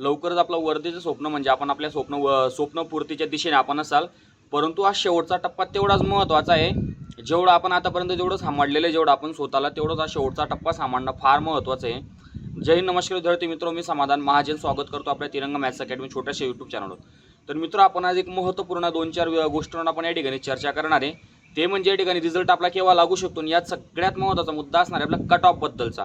लवकरच आपलं वर्धेचं स्वप्न म्हणजे आपण आपल्या स्वप्न व- स्वप्नपूर्तीच्या दिशेने आपण असाल. परंतु हा शेवटचा टप्पा तेवढाच महत्त्वाचा आहे. जेवढं आपण आतापर्यंत जेवढं सांभाळलेलं आहे जेवढं आपण स्वतःला तेवढंच हा शेवटचा टप्पा सांभाळणं फार महत्त्वाचं आहे. जय हिंद नमस्कार विद्यार्थी मित्र मी समाधान महाजन स्वागत करतो आपल्या तिरंगा मॅथ्स अकॅडमी छोट्याशा यूट्यूब चॅनलवर तर मित्र आपण आज एक महत्त्वपूर्ण दोन चार गोष्टींवर आपण या ठिकाणी चर्चा करणार आहे. ते म्हणजे या ठिकाणी रिझल्ट आपला केव्हा लागू शकतो आणि यात सगळ्यात महत्त्वाचा मुद्दा असणार आहे आपला कट ऑफबद्दलचा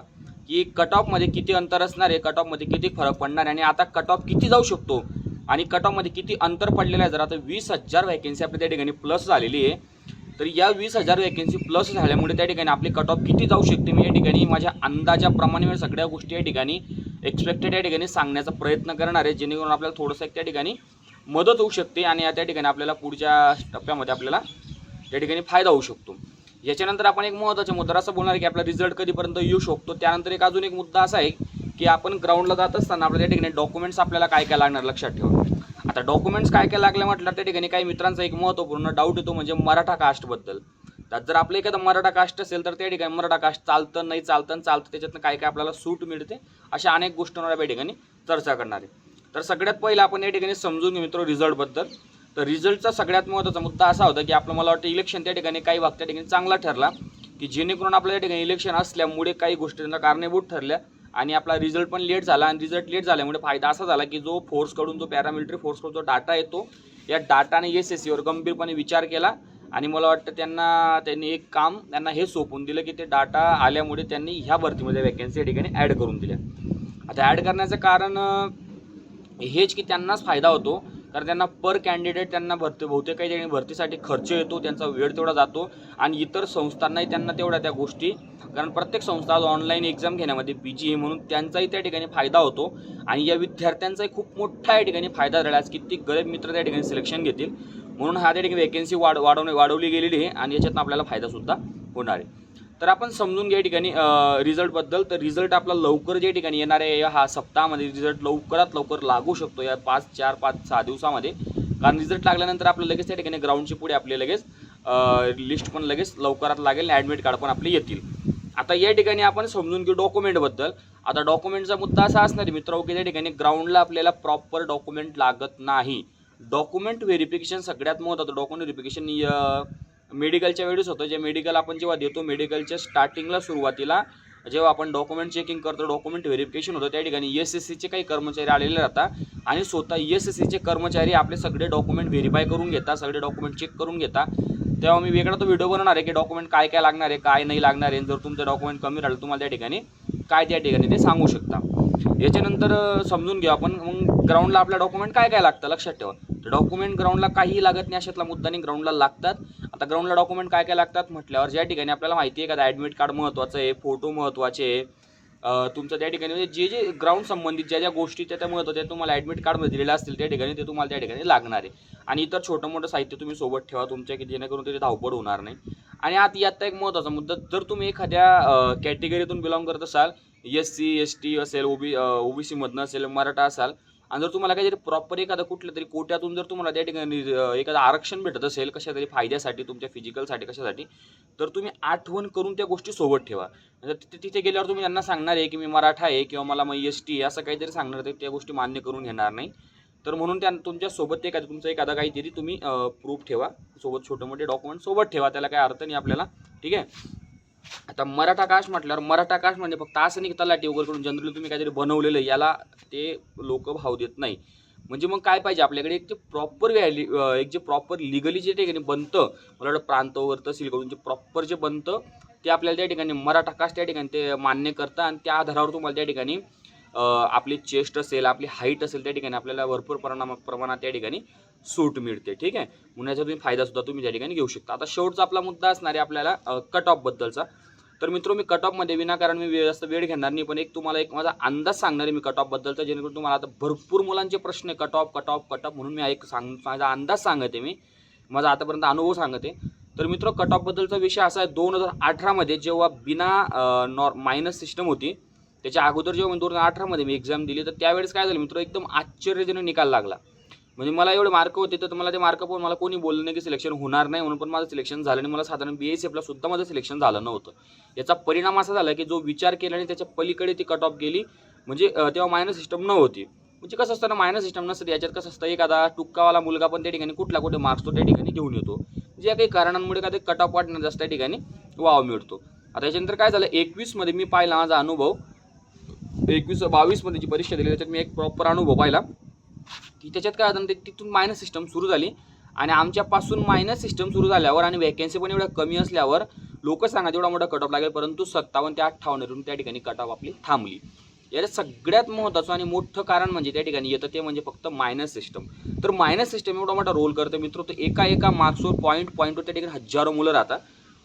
की कट ऑफमध्ये किती अंतर असणार आहे कट ऑफमध्ये किती फरक पडणार आहे? आणि आता कट ऑफ किती जाऊ शकतो? आणि कट ऑफमध्ये किती अंतर पडलेलं आहे? जर आता वीस हजार वॅकेन्सी आपल्या त्या ठिकाणी प्लस झालेली आहे तर या वीस हजार वॅकेन्सी प्लस झाल्यामुळे त्या ठिकाणी आपली कट ऑफ किती जाऊ शकते? मी या ठिकाणी माझ्या अंदाजाप्रमाणे मी सगळ्या गोष्टी या ठिकाणी एक्सपेक्टेड या ठिकाणी सांगण्याचा प्रयत्न करणार आहे जेणेकरून आपल्याला थोडंसं एक त्या ठिकाणी मदत होऊ शकते आणि या त्या ठिकाणी आपल्याला पुढच्या टप्प्यामध्ये आपल्याला त्या ठिकाणी फायदा होऊ शकतो. याच्यानंतर आपण एक महत्त्वाचा मुद्दा असं बोलणार आहे की आपला रिझल्ट कधीपर्यंत येऊ शकतो त्यानंतर एक अजून एक मुद्दा असा आहे की आपण ग्राउंडला जात असताना आपल्या त्या ठिकाणी डॉक्युमेंट्स आपल्याला काय काय लागणार लक्षात ठेवा. आता डॉक्युमेंट्स काय काय लागले म्हटलं त्या ठिकाणी काही मित्रांचा एक महत्त्वपूर्ण डाऊट येतो म्हणजे मराठा कास्टबद्दल त्यात जर आपलं एखादं मराठा कास्ट असेल तर त्या ठिकाणी मराठा कास्ट चालतं नाही चालतं चालतं त्याच्यातनं काय काय आपल्याला सूट मिळते अशा अनेक गोष्टींवर या ठिकाणी चर्चा करणार आहे. तर सगळ्यात पहिलं आपण या ठिकाणी समजून घेऊ मित्र रिझल्टबद्दल तर रिझल्टचा सगळ्यात महत्त्वाचा मुद्दा असा होता की आपलं मला वाटतं इलेक्शन त्या ठिकाणी काही भाग त्या ठिकाणी चांगला ठरला की जेणेकरून आपल्या त्या ठिकाणी इलेक्शन असल्यामुळे काही गोष्टींना कारणीभूत ठरल्या आणि आपला रिझल्ट पण लेट झाला आणि रिझल्ट लेट झाल्यामुळे फायदा असा झाला की जो फोर्सकडून जो पॅरामिलिटरी फोर्सकडून जो डाटा येतो या डाटाने एस एस सीवर गंभीरपणे विचार केला आणि मला वाटतं त्यांना त्यांनी एक काम त्यांना हे सोपून दिलं की ते डाटा आल्यामुळे त्यांनी ह्या भरतीमध्ये वॅकन्सी या ठिकाणी ॲड करून दिल्या. आता ॲड करण्याचं कारण हेच की त्यांनाच फायदा होतो कारण त्यांना पर कॅन्डिडेट त्यांना भरती बहुतेक काही ठिकाणी भरतीसाठी खर्च येतो त्यांचा वेळ तेवढा जातो आणि इतर संस्थांनाही त्यांना तेवढ्या त्या गोष्टी. कारण प्रत्येक संस्था ऑनलाईन एक्झाम घेण्यामध्ये पी जी ए म्हणून त्यांचाही त्या ठिकाणी फायदा होतो आणि या विद्यार्थ्यांचाही खूप मोठा या ठिकाणी फायदा झाला. आज कित्येक गरीब मित्र त्या ठिकाणी सिलेक्शन घेतील. म्हणून हा त्या ठिकाणी वेकेन्सी वाढ वाढवणे वाढवली गेलेली आहे आणि याच्यातनं आपल्याला फायदासुद्धा होणार आहे. तर आपण समजून घ्या या ठिकाणी रिझल्टबद्दल तर रिझल्ट आपला लवकर जे ठिकाणी येणार आहे या हा सप्ताहामध्ये रिझल्ट लवकरात लवकर लागू शकतो या पाच चार पाच सहा दिवसामध्ये. कारण रिझल्ट लागल्यानंतर आपलं लगेच त्या ठिकाणी ग्राउंडची पुढे आपले लगेच लिस्ट पण लगेच लवकरात लागेल आणि ॲडमिट कार्ड पण आपले येतील. आता या ठिकाणी आपण समजून घेऊ डॉक्युमेंटबद्दल आता डॉक्युमेंटचा मुद्दा असा असणार मित्र की त्या ठिकाणी ग्राउंडला आपल्याला प्रॉपर डॉक्युमेंट लागत नाही. डॉक्युमेंट व्हेरिफिकेशन सगळ्यात महत्त्वाचं डॉक्युमेंट व्हेरिफिकेशन मेडिकलच्या वेळेस होतं. जे मेडिकल आपण जेव्हा देतो मेडिकलच्या स्टार्टिंगला सुरुवातीला जेव्हा आपण डॉक्युमेंट चेकिंग करतो डॉक्युमेंट व्हेरिफिकेशन होतं त्या ठिकाणी एस एस सीचे काही कर्मचारी आलेले राहतात. आणि स्वतः एस एस सीचे कर्मचारी आपले सगळे डॉक्युमेंट व्हेरीफाय करून घेतात सगळे डॉक्युमेंट चेक करून घेतात. तेव्हा मी वेगळा तो व्हिडिओ बनवणार आहे की डॉक्युमेंट काय काय लागणार आहे काय नाही लागणार आहे. जर तुमचं डॉक्युमेंट कमी राहिलं तुम्हाला त्या ठिकाणी काय त्या ठिकाणी ते सांगू शकता. याच्यानंतर समजून घेऊ आपण. मग ग्राउंडला आपल्या डॉक्युमेंट काय काय लागतं लक्षात ठेवा. तर डॉक्युमेंट ग्राउंडला काहीही लागत नाही अशातला मुद्दा नाही ग्राउंडला लागतात. आता ग्राउंडला डॉक्युमेंट काय काय लागतात म्हटल्यावर ज्या ठिकाणी आपल्याला माहिती आहे का ॲडमिट कार्ड महत्त्वाचं आहे फोटो महत्त्वाचे आहे तुमचं त्या ठिकाणी म्हणजे जे जे ग्राउंड संबंधित ज्या ज्या गोष्टी त्या त्या महत्त्वाच्या आहेत, तुम्हाला ॲडमिट कार्डमध्ये दिलेल्या असतील त्या ठिकाणी ते तुम्हाला त्या ठिकाणी लागणार आहे. आणि इतर छोटं मोठं साहित्य तुम्ही सोबत ठेवा तुमच्या की जेणेकरून त्याची धावपळ होणार नाही. आणि आता यात एक महत्त्वाचा मुद्दा जर तुम्ही एखाद्या कॅटेगरीतून बिलॉंग करत असाल एस सी एस टी असेल ओबी ओबीसीमधनं असेल मराठा असाल आणि जर तुम्हाला काहीतरी प्रॉपर एखादं कुठल्या तरी कोट्यातून जर तुम्हाला त्या ठिकाणी एखादं आरक्षण भेटत असेल कशा तरी फायद्यासाठी तुमच्या फिजिकलसाठी कशासाठी तर तुम्ही आठवण करून त्या गोष्टी सोबत ठेवा. तिथे तिथे गेल्यावर तुम्ही त्यांना सांगणार आहे की मी मराठा आहे किंवा मला मग एस टी असं काहीतरी सांगणार ते त्या गोष्टी मान्य करून घेणार नाही. तर म्हणून त्या तुमच्यासोबत एखादं तुमचं एखादा काहीतरी तुम्ही प्रूफ ठेवा. सोबत छोटे मोठे डॉक्युमेंट सोबत ठेवा. त्याला काही अर्थ नाही आपल्याला. ठीक आहे? आता मराठा कास्ट म्हटल्यावर मराठा कास्ट म्हणजे फक्त असं नाही की तलाठी वगैरे करून जनरली तुम्ही काहीतरी बनवलेलं याला ते लोक भाव देत नाही. म्हणजे मग काय पाहिजे? आपल्याकडे एक जे प्रॉपर व्हॅल्यू एक जे प्रॉपर लिगली जे ठिकाणी बनतं मला वाटतं प्रांतावर वगैरे तहसील जे प्रॉपर जे बनतं ते आपल्याला त्या ठिकाणी मराठा कास्ट त्या ठिकाणी ते मान्य करतं आणि त्या आधारावर तुम्हाला त्या ठिकाणी आपली चेस्ट असेल आपली हाईट असेल त्या ठिकाणी आपल्याला भरपूर प्रमाणा प्रमाणात त्या ठिकाणी सूट मिळते ठीक आहे? म्हणून याचा तुम्ही फायदासुद्धा तुम्ही त्या ठिकाणी घेऊ शकता. आता शेवटचा आपला मुद्दा असणार आहे आपल्याला कट ऑफबद्दलचा तर मित्र मी कट ऑफमध्ये विनाकारण मी जास्त वेळ घेणार नाही पण एक तुम्हाला एक माझा अंदाज सांगणार आहे मी कट ऑफबद्दलचा जेणेकरून तुम्हाला आता भरपूर मुलांचे प्रश्न आहे cut off cut off cut off म्हणून मी एक सांग माझा अंदाज सांगते मी. माझा आतापर्यंत अनुभव सांगते. तर मित्र कट ऑफबद्दलचा विषय असा आहे दोन हजार अठरामध्ये जेव्हा बिना नॉर मायनस सिस्टम होती त्याच्या अगोदर जेव्हा दोन हजार अठरामध्ये मी एक्झाम दिली तर त्यावेळेस काय झालं मित्र एकदम आश्चर्यजनक निकाल लागला. म्हणजे मला एवढे मार्क होते तर मला ते मार्क पाहून मला कोणी बोललं नाही की सिलेक्शन होणार नाही म्हणून पण माझं सिलेक्शन झालं आणि मला साधारण बी एस एफला सुद्धा माझं सिलेक्शन झालं नव्हतं. याचा परिणाम असा झाला की जो विचार केला आणि त्याच्या पलीकडे ती कट ऑफ गेली म्हणजे तेव्हा मायनस सिस्टम नव्हती. म्हणजे कसं असतं ना मायनस सिस्टम नसतं याच्यात कसं असतं एखादा टुक्कावाला मुलगा पण त्या ठिकाणी कुठला कुठे मार्क्स तो त्या ठिकाणी घेऊन येतो. ज्या काही कारणांमुळे का ते कट ऑफ वाटणं जास्त त्या ठिकाणी वाव मिळतो. आता याच्यानंतर काय झालं एकवीसमध्ये मी पाहिला माझा अनुभव एकवीस बावीसमध्ये जी परीक्षा दिली त्याच्यात मी एक प्रॉपर अनुभव पाहिला. की त्याच्यात काय होतं ते तिथून मायनस सिस्टम सुरू झाली. आणि आमच्यापासून मायनस सिस्टम सुरू झाल्यावर आणि वॅकन्सी पण एवढ्या कमी असल्यावर लोक सांगा तेवढा मोठा कट ऑफ लागेल परंतु सत्तावन्न ते अठ्ठावन्नवरून त्या ठिकाणी कट ऑफ आपली थांबली. याचं सगळ्यात महत्त्वाचं आणि मोठं कारण म्हणजे त्या ठिकाणी येतं ते म्हणजे फक्त मायनस सिस्टम तर मायनस सिस्टम एवढा मोठा रोल करतं मित्र तर एका एका मार्क्सवर पॉईंट पॉईंटवर त्या ठिकाणी हजारो मुलं राहतात.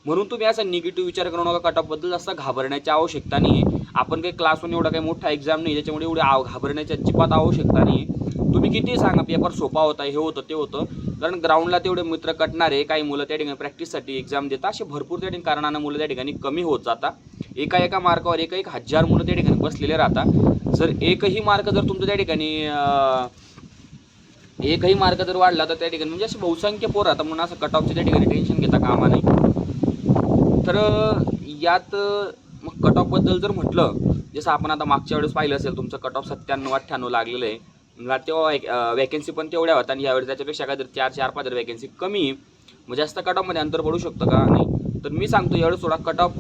म्हणून तुम्ही असा निगेटिव्ह विचार करू नका कट ऑफबद्दल जास्त घाबरण्याची आवश्यकता नाही आहे आपण काही क्लासहून एवढा काही मोठा एक्झाम नाही त्याच्यामुळे एवढी आव घाबरण्याची अजिबात आवश्यकता नाही आहे तुम्ही किती सांगा पेपर सोपा होता हे होतं ते होतं. कारण ग्राउंडला तेवढे मित्र कटणारे काही मुलं त्या ठिकाणी प्रॅक्टिससाठी एक्झाम देतात. असे भरपूर त्या ठिकाणी कारणानं मुलं त्या ठिकाणी कमी होत जातात. एका एका मार्कावर एक एक हजार मुलं त्या ठिकाणी बसलेले राहतात. जर एकही मार्क जर तुमचं त्या ठिकाणी एकही मार्क जर वाढला तर त्या ठिकाणी म्हणजे असे बहुसंख्य पोर राहतात. म्हणून असं कट ऑफचे त्या ठिकाणी टेन्शन घेता कामा नाही तर यात मग कट ऑफबद्दल जर म्हटलं जसं आपण आता मागच्या वेळेस पाहिलं असेल तुमचं कट ऑफ सत्त्याण्णव अठ्ठ्याण्णव लागलेलं आहे. म्हणजे मला तेव्हा वॅकन्सी पण तेवढ्या होत्या आणि यावेळेस त्याच्यापेक्षा काय तर चार चार पाच वॅकन्सी कमी. आहे. मग जास्त कट ऑफमध्ये अंतर पडू शकतं का? नाही. तर मी सांगतो यावेळेस थोडा कट ऑफ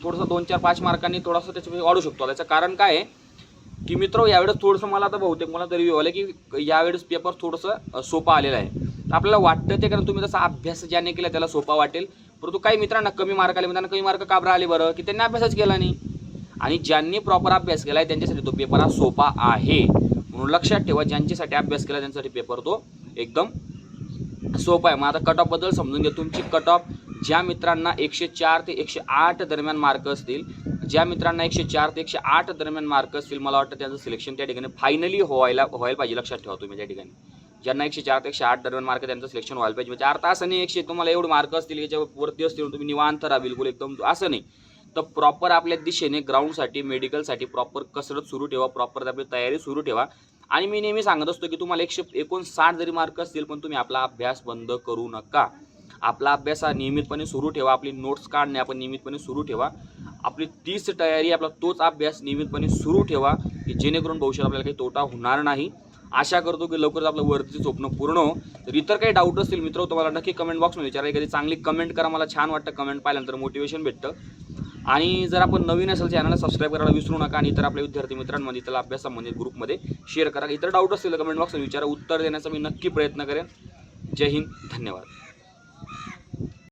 थोडंसं दोन चार पाच मार्कांनी थोडासा त्याच्यापेक्षा वाढू शकतो. त्याचं कारण काय आहे? की मित्र यावेळेस थोडंसं मला आता बहुतेक मला तरी आलं की यावेळेस पेपर थोडंसं सोपा आलेला आहे. तर आपल्याला वाटतं ते कारण तुम्ही तसा अभ्यास ज्याने केला त्याला सोपा वाटेल. परंतु काही मित्रांना कमी मार्क आले मित्रांना कमी मार्क का बरं आले बरं? की त्यांनी अभ्यासच केला नाही. आणि ज्यांनी प्रॉपर अभ्यास केला आहे त्यांच्यासाठी तो पेपर हा सोपा आहे. म्हणून लक्षात ठेवा ज्यांच्यासाठी अभ्यास केला त्यांच्यासाठी पेपर तो एकदम सोपा आहे. मग आता कट ऑफबद्दल समजून घ्या. तुमची कट ऑफ ज्या मित्रांना एकशे चार ते एकशे आठ दरम्यान मार्क असतील ज्या मित्रांना एकशे चार ते एकशे आठ दरम्यान मार्क असतील मला वाटतं त्यांचं सिलेक्शन त्या ठिकाणी फायनली व्हायला व्हायला पाहिजे. लक्षात ठेवा तुम्ही त्या ठिकाणी. ज्यांना एकशे चार ते एकशे आठ दरम्यान मार्क त्यांचं सिलेक्शन व्हायला पाहिजे. म्हणजे अर्थ असं नाही एकशे तुम्हाला एवढे मार्क असतील याच्यावरती असतील तुम्ही निवांत राहा बिलकुल एकदम. असं नाही. तर प्रॉपर आपल्या दिशेने ग्राउंडसाठी मेडिकलसाठी प्रॉपर कसरत सुरू ठेवा प्रॉपर आपली तयारी सुरू ठेवा. आणि मी नेहमी सांगत असतो की तुम्हाला एकशे एकोणसाठ जरी मार्क असतील पण तुम्ही आपला अभ्यास बंद करू नका. आपला अभ्यास हा नियमितपणे सुरू ठेवा आपली नोट्स काढणे आपण नियमितपणे सुरू ठेवा. आपली तीच तयारी आपला तोच अभ्यास नियमितपणे सुरू ठेवा की जेणेकरून भविष्यात आपल्याला काही तोटा होणार नाही. आशा करतो की लवकरच आपलं वरतीचं स्वप्न पूर्ण हो. तर इतर काही डाऊट असतील मित्र तुम्हाला नक्की कमेंट बॉक्समध्ये विचारा. एखादी चांगली कमेंट करा मला छान वाटतं कमेंट पाहिल्यानंतर मोटिवेशन भेटतं. आणि जर आपण नवीन असेल चॅनलला सबस्क्राईब करायला विसरू नका आणि इतर आपल्या विद्यार्थी मित्रांमध्ये त्याला अभ्यासामध्ये ग्रुपमध्ये शेअर करा. इतर डाऊट असतील कमेंट बॉक्समध्ये विचारा. उत्तर देण्याचा मी नक्की प्रयत्न करेन. जय हिंद. धन्यवाद.